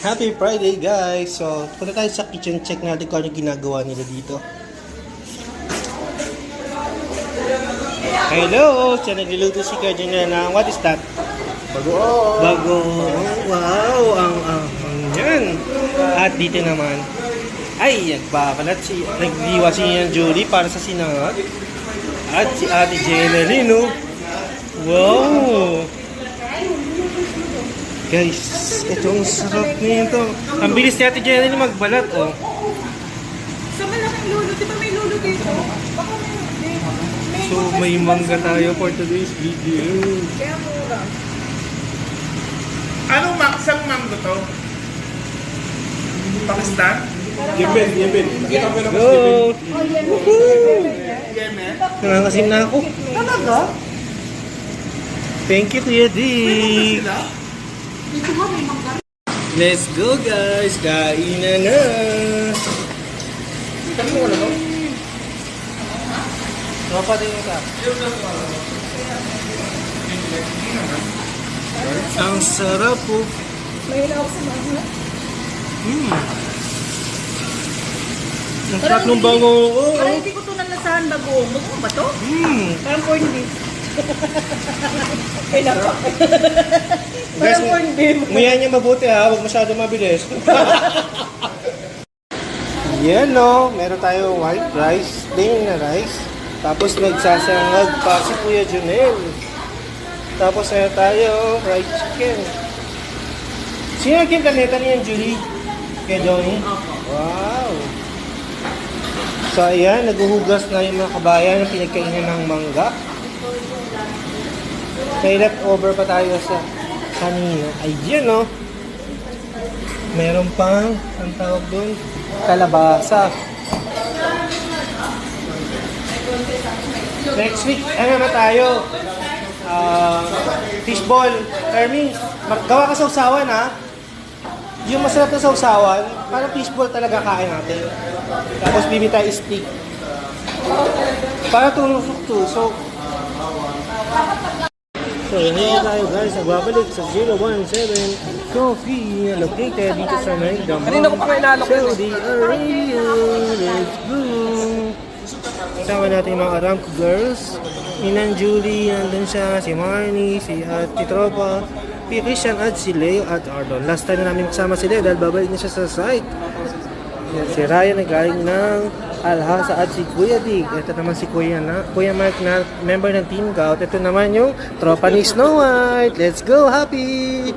Happy Friday guys! So, punta tayo sa kitchen check natin kung ano ginagawa nila dito. Hello! Siya nagluluto si Kuya Junior ng what is that? Bagoong. Bago. Wow! Ang ang ang yan. At dito naman, ay, nagbabalat si, nagdiwa si Yan Julie para sa sinangag. At si Ate Jeneline, no? Wow! Guys, ito ang sarap nito. Ang bilis ni Ate Jeneline magbalat, oh. Sa malaking lulo, di ba may lulo dito? Baka may, may, may So, may mangga tayo for today's video. Kaya mura. Anong maksang mango to? Pakistan? Yemen, Yemen. Nakita mo naman Go! Oh, yan. Yemen? Nangangasim na ako. Talaga? Thank you, Kuya Dick. Sila? Dito ba may mangga? Let's go, guys! Kain na na! Ano wala to? Tropa din ito. Ang sarap po. May hila ako sa mangga. Mm. Ang sarap ng bango. Oh, Parang hindi ko ito nalasahan bago. Bago ba to? mm. Parang corn beef. Napak. Guys, Parang corn beef. nguya niya mabuti ha. Huwag masyado mabilis. Yan no. Meron tayo white rice. Plain na rice. Tapos nagsasangag pa si Kuya Junel. Tapos meron tayo fried chicken. Sino naging kaneta niyan, Julie? Kay Johnny? Wow! So ayan, naguhugas na yung mga kabayan ng pinagkainan ng mangga. May leftover pa tayo sa kanina. Ay, yun, no? Meron pang, ang tawag doon, kalabasa. Next week, ano na tayo? Ah, fishball. Ermi, gawa ka sa usawan, ha? Yung masarap na sa usawan, parang fishball talaga kain natin. Tapos bibili tayo steak. Para tusok-tusok. So, ngayon tayo guys, nagbabalik sa 017 Coffee located dito sa Naidam. Kanina ko pa Arabia. Let's go! Kasama natin mga Aramco girls. Inan Julie, nandun siya, si Marnie, si Ate Tropa, si Christian at si Leo at Ardon. Last time na namin kasama si Leo dahil babalik na siya sa site. Yan, si Ryan nagaling ng Alhasa at si Kuya Dig. Ito naman si Kuya, na, Kuya Mark na member ng Team Gout. Ito naman yung tropa ni Snow White. Let's go, happy!